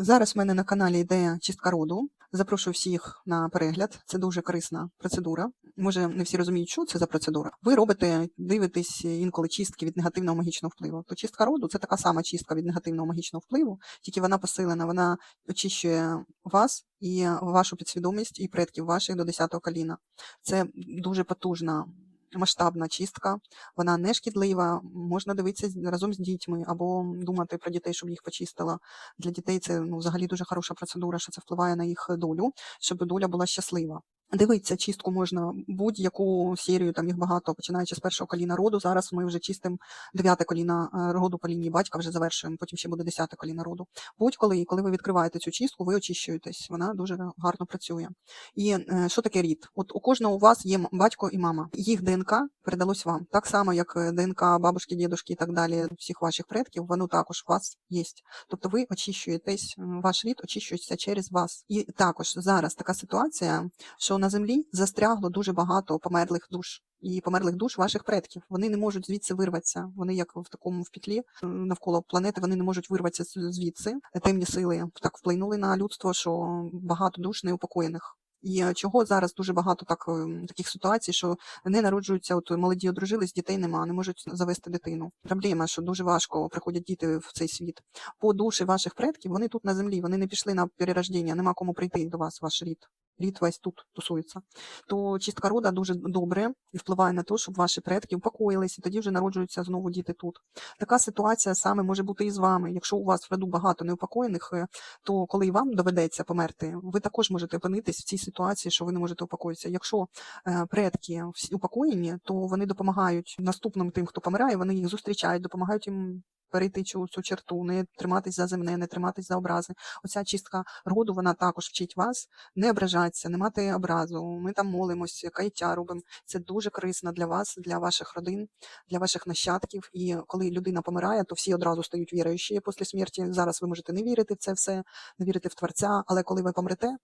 Зараз в мене на каналі йде чистка роду. Запрошую всіх на перегляд. Це дуже корисна процедура. Може, не всі розуміють, що це за процедура. Ви робите, дивитесь інколи чистки від негативного магічного впливу. То чистка роду це така сама чистка від негативного магічного впливу, тільки вона посилена, вона очищує вас і вашу підсвідомість, і предків ваших до 10-го коліна. Це дуже потужна. Масштабна чистка, вона не шкідлива, можна дивитися разом з дітьми або думати про дітей, щоб їх почистила. Для дітей це ну, взагалі дуже хороша процедура, що це впливає на їх долю, щоб доля була щаслива. Дивитися, чистку можна будь-яку серію, там їх багато, починаючи з першого коліна роду. Зараз ми вже чистимо дев'яте коліна е, роду по лінії батька, вже завершуємо, потім ще буде десяте коліна роду. Будь-коли, коли ви відкриваєте цю чистку, ви очищуєтесь, вона дуже гарно працює. І е, що таке рід? От у кожного у вас є батько і мама. Їх ДНК передалось вам. Так само, як е, ДНК бабушки, дідушки і так далі, всіх ваших предків, воно також у вас є. Тобто ви очищуєтесь, ваш рід очищується через вас. І також зараз така ситуація, що на землі застрягло дуже багато померлих душ. І померлих душ ваших предків. Вони не можуть звідси вирватися. Вони як в такому в петлі навколо планети, вони не можуть вирватися звідси. Темні сили так вплинули на людство, що багато душ неупокоєних. І е, чого зараз дуже багато так, е, таких ситуацій, що не народжуються, от молоді одружились, дітей нема, не можуть завести дитину. Проблема, що дуже важко приходять діти в цей світ. По душі ваших предків вони тут на землі, вони не пішли на перерождення, нема кому прийти до вас, ваш рід. Рід весь тут тусується. То чистка рода дуже добре і впливає на те, щоб ваші предки упокоїлись, і тоді вже народжуються знову діти тут. Така ситуація саме може бути і з вами. Якщо у вас в роду багато неупокоєних, е, то коли і вам доведеться померти, ви також можете опинитись в цій ситуації, що ви не можете упокоїтися. Якщо е, предки упокоєні, то вони допомагають наступним тим, хто помирає, вони їх зустрічають, допомагають їм. Перейти цю, цю черту, не триматись за земне, не триматись за образи. Оця чистка роду, вона також вчить вас не ображатися, не мати образу. Ми там молимось, каяття робимо. Це дуже корисно для вас, для ваших родин, для ваших нащадків. І коли людина помирає, то всі одразу стають віруючі після смерті. Зараз ви можете не вірити в це все, не вірити в Творця, але коли ви помрете,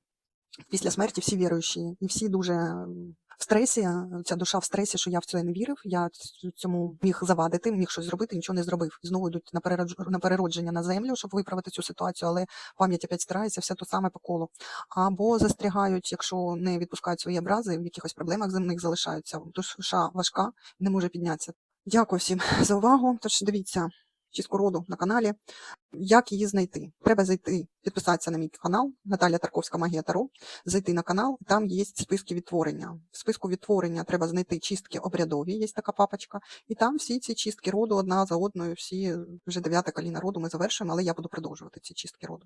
після смерті всі віруючі, і всі дуже в стресі, ця душа в стресі, що я в це не вірив, я цьому міг завадити, міг щось зробити, нічого не зробив. Знову йдуть на переродження на землю, щоб виправити цю ситуацію, але пам'ять опять стирається, все то саме по колу. Або застрягають, якщо не відпускають свої образи, в якихось проблемах земних залишаються. Душа важка, не може піднятися. Дякую всім за увагу. Тож дивіться чистку роду на каналі. Як її знайти? Треба зайти, підписатися на мій канал Наталя Тарковська Магія Таро, зайти на канал, там є списки відтворення. В списку відтворення треба знайти чистки обрядові, є така папочка, і там всі ці чистки роду одна за одною, всі вже дев'яте коліна роду ми завершуємо, але я буду продовжувати ці чистки роду.